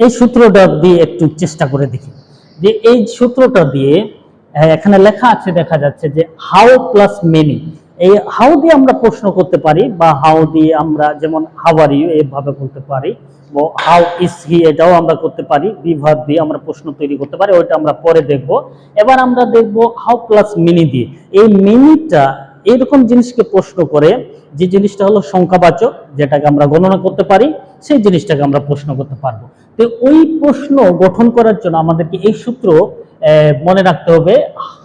এই সূত্রটা দিয়ে একটু চেষ্টা করে দেখি। যে এই সূত্রটা দিয়ে এখানে লেখা আছে, দেখা যাচ্ছে যে হাউ প্লাস মেনি এই হাউ দিয়ে আমরা প্রশ্ন করতে পারি বা হাউ দিয়ে আমরা যেমন হাউ আর ইউ এইভাবে বলতে পারি হাউ ইজ হি এটাও আমরা করতে পারি, বিভাগ দিয়ে আমরা প্রশ্ন তৈরি করতে পারি, ওইটা আমরা পরে দেখব। এবার আমরা দেখব হাউ প্লাস মিনি দিয়ে। এই মিনিটা এরকম জিনিসকে প্রশ্ন করে, যে জিনিসটা হলো সংখ্যাবাচক, যেটাকে আমরা গণনা করতে পারি, সেই জিনিসটাকে আমরা প্রশ্ন করতে পারব। তো ওই প্রশ্ন গঠন করার জন্য আমাদেরকে এই সূত্র মনে রাখতে হবে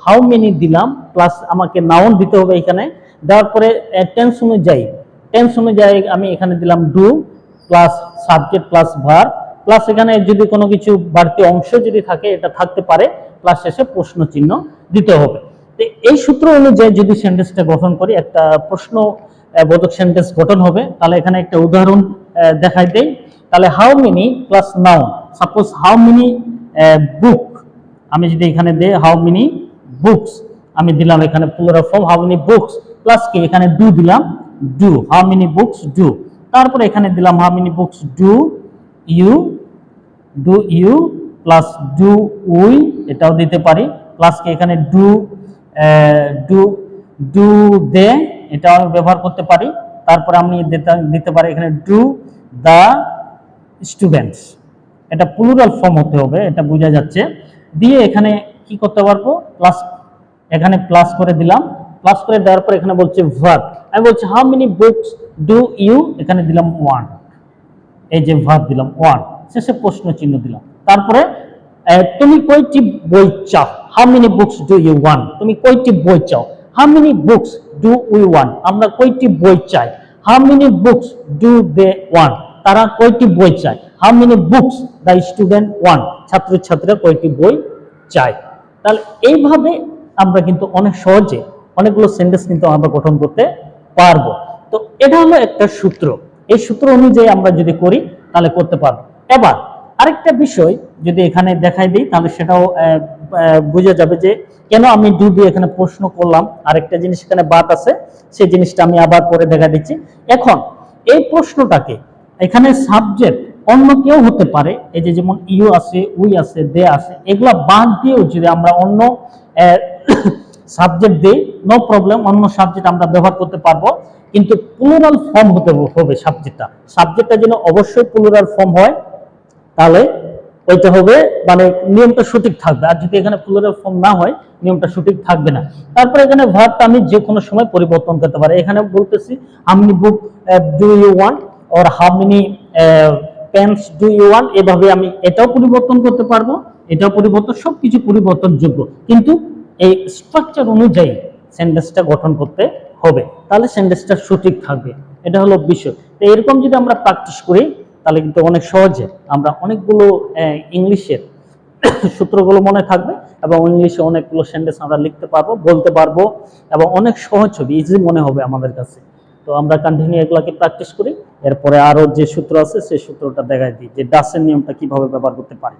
হাউ মেনি দিলাম প্লাস আমাকে নাউন দিতে হবে এখানে। দেওয়ার পরে টেন্স অনুযায়ী টেন্স অনুযায়ী আমি এখানে দিলাম do plus subject plus verb plus এখানে যদি কোনো কিছু বাড়তি অংশ যদি থাকে, এটা থাকতে পারে প্লাস শেষে প্রশ্ন চিহ্ন দিতে হবে। তো এই সূত্র অনুযায়ী যদি সেন্টেন্সটা গঠন করি, একটা প্রশ্ন বোধক সেন্টেন্স গঠন হবে, তাহলে এখানে একটা উদাহরণ দেখাই দেই। তাহলে how many plus noun suppose how many book আমি যদি এখানে দিই হাউ মেনি বুকস আমি দিলাম এখানে plural form how many books plus কি? এখানে ডু দিলাম do how many books do তারপরে এখানে দিলাম how many books do you do you plus do we এটাও দিতে পারি। প্লাস কি? এখানে ডু ডু ডু দে এটাও আমি ব্যবহার করতে পারি। তারপরে আমি দিতে- দিতে পারি এখানে ডু দ্য স্টুডেন্টস এটা প্লুরাল ফর্ম হতে হবে, এটা বোঝা যাচ্ছে। দিয়ে এখানে কি করতে পারব? প্লাস এখানে প্লাস করে দিলাম। প্লাস করে দেওয়ার পর এখানে বলছে ভার্ব আমি বলছি how many books do you এখানে দিলাম ওয়ান এই যে ভার্ব দিলাম ওয়ান শেষে প্রশ্ন চিহ্ন দিলাম। তারপরে তুমি কয়টি বই চাও? How many books do you want তুমি কয়টি বই চাও? How many books do we want আমরা কয়টি বই চাই? How many books do they want তারা কয়টি বই চায়? How many books the student want ছাত্রছাত্রীরা কয়টি বই চায়? তাহলে এইভাবে আমরা কিন্তু অনেক সহজে অনেকগুলো সেন্টেন্স কিন্তু আমরা গঠন করতে পারব। তো এটা হলো একটা সূত্র। এই সূত্র অনুযায়ী আমরা যদি করি, তাহলে করতে পারব। এবার আরেকটা বিষয় যদি এখানে দেখাই দিই, তাহলে সেটাও বোঝা যাবে যে কেন আমি ডু এখানে প্রশ্ন করলাম। আরেকটা জিনিস এখানে বাদ আছে, সেই জিনিসটা আমি আবার পরে দেখা দিচ্ছি। এখন এই প্রশ্নটাকে এখানে সাবজেক্ট অন্য কেউ হতে পারে, এই যে যেমন ইউ আছে উই আছে দে আছে, এগুলা বাদ দিয়েও যদি আমরা অন্য সাবজেক্ট দিই নো প্রবলেম অন্য সাবজেক্ট আমরা ব্যবহার করতে পারব, কিন্তু প্লুরাল ফর্ম হতে হবে সাবজেক্টটা সাবজেক্টটা যেন অবশ্যই প্লুরাল ফর্ম হয়, তাহলে ওইটা হবে মানে নিয়মটা সঠিক থাকবে। আর যদি এখানে প্লুরাল ফর্ম না হয়, নিয়মটা সঠিক থাকবে না। তারপরে এখানে ভার্বটা আমি যে কোনো সময় পরিবর্তন করতে পারি। এখানে বলতেছি আমি book do you want or how many pens do you want এভাবে আমি এটাও পরিবর্তন করতে পারব এটাও পরিবর্তন সবকিছু পরিবর্তনযোগ্য। কিন্তু এই স্ট্রাকচার অনুযায়ী সেন্টেন্সটা গঠন করতে হবে তাহলে সেন্টেন্সটা সঠিক থাকবে। এটা হলো বিষয়। তো এরকম যদি আমরা প্র্যাকটিস করি তাহলে কিন্তু অনেক সহজে আমরা অনেকগুলো আহ, ইংলিশের সূত্রগুলো মনে থাকবে এবং ইংলিশে অনেকগুলো সেন্টেন্স আমরা লিখতে পারব বলতে পারব এবং অনেক সহজ হবে ইজি মনে হবে আমাদের কাছে। তো আমরা কন্টিনিউ এগুলাকে প্র্যাকটিস করি। এরপরে আরও যে সূত্র আছে, সেই সূত্রটা দেখাই দিই যে, ডাসের নিয়মটা কীভাবে ব্যবহার করতে পারি।